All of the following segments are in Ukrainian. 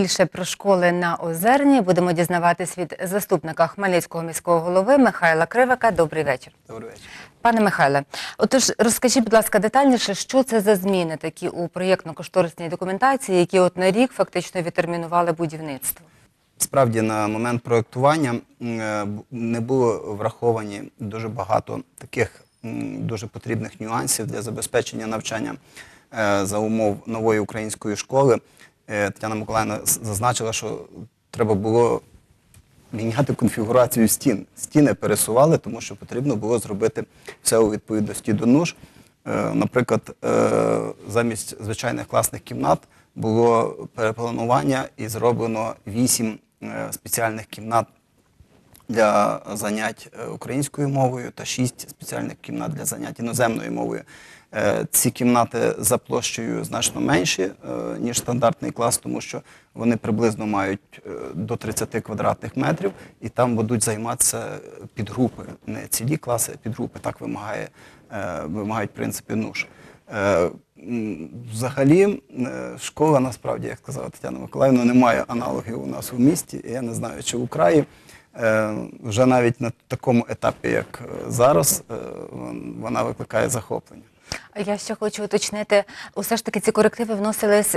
Більше про школи на Озерні будемо дізнаватись від заступника Хмельницького міського голови Михайла Кривика. Добрий вечір. Добрий вечір. Пане Михайле, отож розкажіть, будь ласка, детальніше, що це за зміни такі у проєктно-кошторисній документації, які от на рік фактично відтермінували будівництво? Справді на момент проєктування е, не було враховані дуже багато таких дуже потрібних нюансів для забезпечення навчання е, за умов нової української школи. Е, Тетяна Миколаївна зазначила, що треба було міняти конфігурацію стін. Стіни пересували, тому що потрібно було зробити все у відповідності до нуж. Е, Наприклад, е, замість звичайних класних кімнат було перепланування і зроблено вісім спеціальних кімнат для занять українською мовою та шість спеціальних кімнат для занять іноземною мовою. Е, Ці кімнати за площею значно менші, е, ніж стандартний клас, тому що вони приблизно мають е, до 30 квадратних метрів, і там будуть займатися підгрупи, не цілі класи, а підгрупи. Так вимагає, вимагають принципи нуж. Е, Взагалі, школа насправді, як сказала Тетяна Миколаївна, не має аналогів у нас у місті. Я не знаю, чи в Україні. Е, Вже навіть на такому етапі, як е, зараз, е, вона викликає захоплення. А Я ще хочу уточнити, усе ж таки ці корективи вносились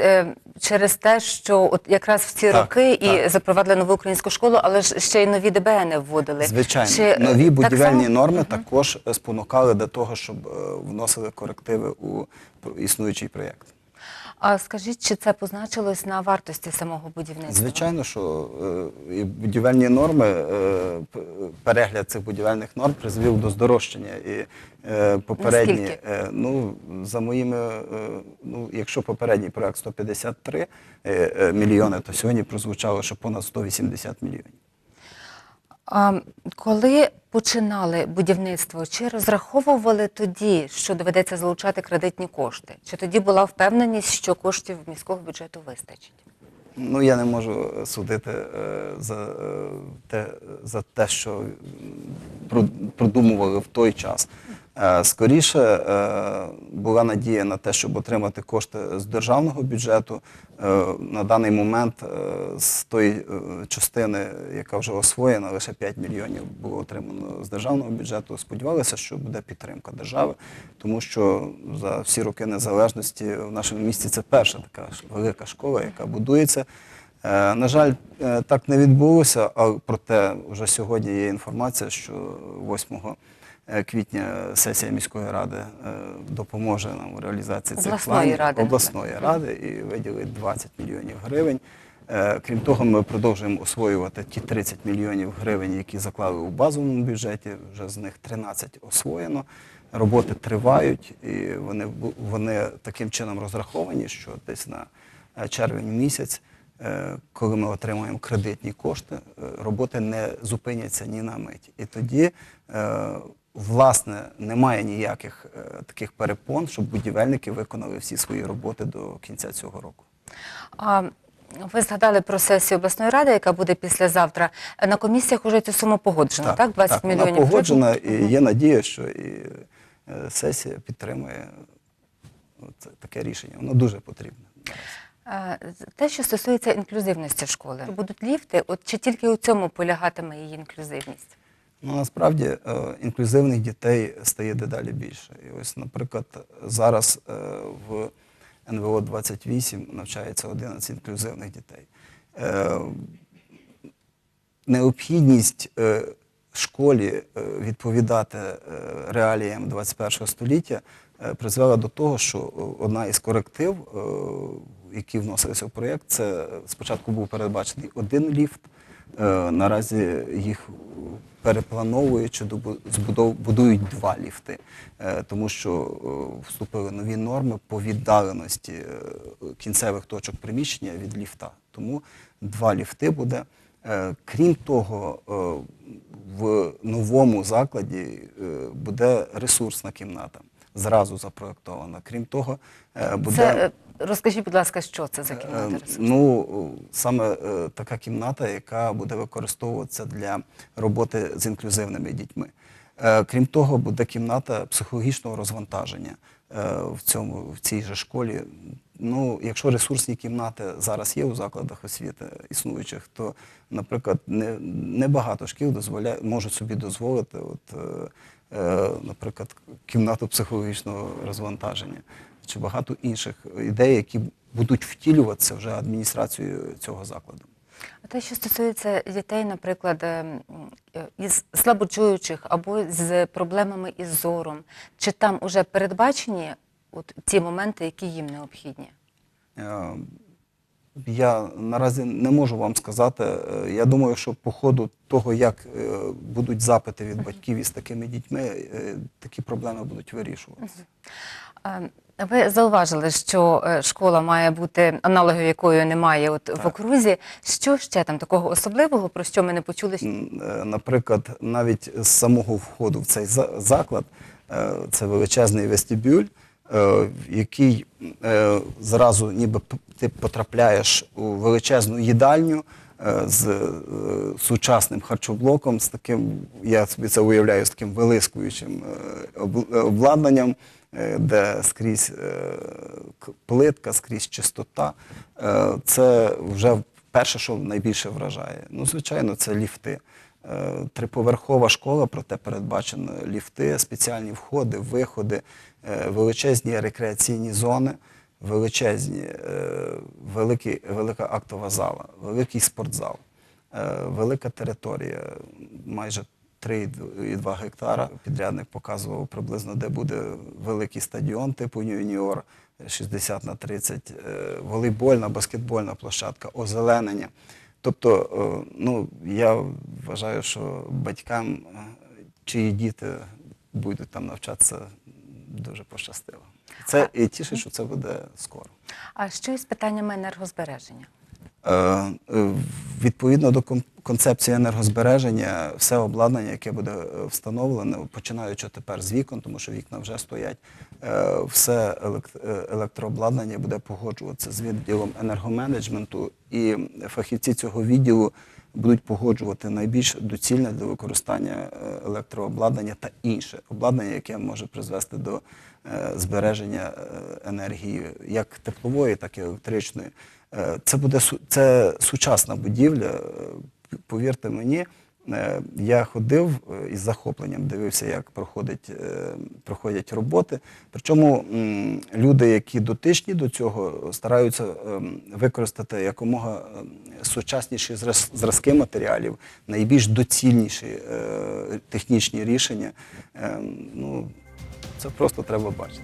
через те, що от якраз в ці Так, роки і запровадили нову українську школу, але ж ще й нові ДБН вводили. Звичайно, Чи, нові так будівельні само? норми також е, спонукали до того, щоб вносили корективи у існуючий проєкт. А скажіть, чи це позначилось на вартості самого будівництва? Звичайно, що е, будівельні норми, е, перегляд цих будівельних норм призвів до здорожчання. І е, попередні, е, ну, за моїми, е, ну, якщо попередній проект 153 е, е, мільйони, то сьогодні прозвучало, що понад 180 мільйонів. Коли починали будівництво, чи розраховували тоді, що доведеться залучати кредитні кошти? Чи тоді була впевненість, що коштів міського бюджету вистачить? Ну, я не можу судити е, за, е, те, за те, що продумували в той час. Е, скоріше е, була надія на те, щоб отримати кошти з державного бюджету. Е, на даний момент з тої частини, яка вже освоєна, лише 5 мільйонів було отримано з державного бюджету. Сподівалися, що буде підтримка держави, тому що за всі роки незалежності в нашому місті це перша така велика школа, яка будується. На жаль, так не відбулося, а проте вже сьогодні є інформація, що 8 квітня сесія міської ради е, допоможе нам у реалізації цих планів ради. обласної ради і виділить 20 мільйонів гривень. Е, Крім того, ми продовжуємо освоювати ті 30 мільйонів гривень, які заклали у базовому бюджеті. Вже з них 13 освоєно. Роботи тривають, і вони, вони таким чином розраховані, що десь на е, червень місяць, е, коли ми отримаємо кредитні кошти, е, роботи не зупиняться ні на мить. І тоді, е, власне, немає ніяких е, таких перепон, щоб будівельники виконали всі свої роботи до кінця цього року. А, ви згадали про сесію обласної ради, яка буде післязавтра. На комісіях уже цю суму погоджено, так? 20 вона мільйонів погоджена, гривень? і є надія, що і е, сесія підтримує от таке рішення. Воно дуже потрібне. Те, що стосується інклюзивності школи, будуть ліфти, от чи тільки у цьому полягатиме її інклюзивність? Ну, насправді е, інклюзивних дітей стає дедалі більше. І ось, наприклад, зараз е, в НВО 28 навчається 11 інклюзивних дітей. Е, Необхідність школі відповідати реаліям 21 століття призвела до того, що одна із коректив, які вносилися в проєкт, це спочатку був передбачений один ліфт. Е, Наразі їх переплановують чи збудов- будують два ліфти, Е, тому що е, вступили нові норми по віддаленості кінцевих точок приміщення від ліфта. Тому два ліфти буде. Крім того, в новому закладі буде ресурсна кімната, зразу запроектована. Крім того, е, буде. Це, е, розкажіть, будь ласка, що це за Е, кімната? Ну, саме така кімната, яка буде використовуватися для роботи з інклюзивними дітьми. Е, Крім того, буде кімната психологічного розвантаження е, в, цьому, в цій же школі. Ну, якщо ресурсні кімнати зараз є у закладах освіти існуючих, то, наприклад, не, не шкіл можуть собі дозволити, от, е, е, наприклад, кімнату психологічного розвантаження чи багато інших ідей, які будуть втілюватися вже адміністрацією цього закладу. А те, що стосується дітей, наприклад, е, м, е, із слабочуючих або з проблемами із зором, чи там уже передбачені от ті моменти, які їм необхідні? Я наразі не можу вам сказати. Е, Я думаю, що по ходу того, як е, будуть запити від батьків із такими дітьми, е, такі проблеми будуть вирішуватися. Ви зауважили, що школа має бути аналогів, якої немає от в окрузі. Що ще там такого особливого, про що ми не почули? Наприклад, навіть з самого входу в цей за- заклад це величезний вестибюль, який е, зразу ніби ти потрапляєш у величезну їдальню е, з е, сучасним харчоблоком, з таким, я собі це уявляю, з таким вилискуючим е, обладнанням, е, де скрізь е, плитка, скрізь чистота. Е, Це вже перше, що найбільше вражає. Ну, звичайно, це ліфти. Е, Триповерхова школа, проте передбачені ліфти, спеціальні входи, виходи, е, величезні рекреаційні зони, величезні, е, великі, велика актова зала, великий спортзал, велика територія, майже 3,2 гектара. Підрядник показував приблизно, де буде великий стадіон типу юніор, 60 на 30, е, волейбольна, баскетбольна площадка, озеленення. Тобто, е, ну, я вважаю, що батькам, е, чиї діти будуть там навчатися, дуже пощастило. Це і тішить, що це буде скоро. А що із питаннями енергозбереження? Е, е, Відповідно до концепції енергозбереження, все обладнання, яке буде встановлене, починаючи тепер з вікон, тому що вікна вже стоять, е, все е, електрообладнання буде погоджуватися з відділом енергоменеджменту, і фахівці цього відділу будуть погоджувати найбільш доцільне для використання е, електрообладнання та інше обладнання, яке може призвести до е, збереження е, енергії як теплової, так і електричної. Це буде це сучасна будівля. Повірте мені, я ходив е, із захопленням, дивився, як проходить, е, проходять роботи. Причому люди, які дотичні до цього, стараються ем, використати якомога ем, сучасніші зразки матеріалів, найбільш доцільніші е, технічні рішення. Ем, Ну, це просто треба бачити.